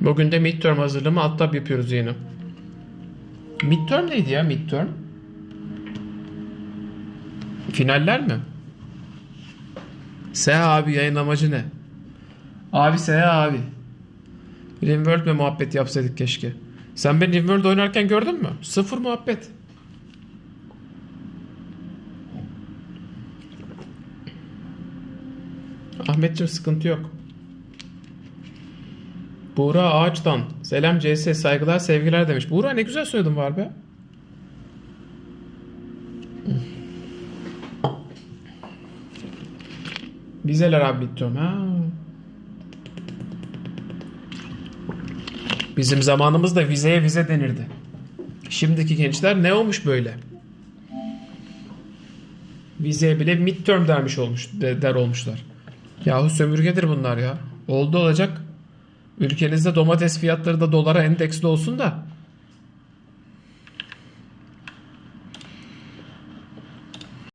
Bugün de midterm hazırlığımı alt yapıyoruz yine. Midterm neydi ya midterm? Finaller mi? Seha abi yayın amacı ne? Abi Seha abi. Rimworld mi muhabbet yapsaydık keşke. Sen beni Rimworld oynarken gördün mü? Sıfır muhabbet. Ahmetciğim sıkıntı yok. Buğra Ağaç'tan. Selam CS saygılar sevgiler demiş. Buğra ne güzel söyledin var be. Vizeler abi bitiyorum. Ha. Bizim zamanımızda vizeye vize denirdi. Şimdiki gençler ne olmuş böyle? Vizeye bile midterm dermiş olmuş de- der olmuşlar. Yahu sömürgedir bunlar ya. Oldu olacak. Ülkenizde domates fiyatları da dolara endeksli olsun da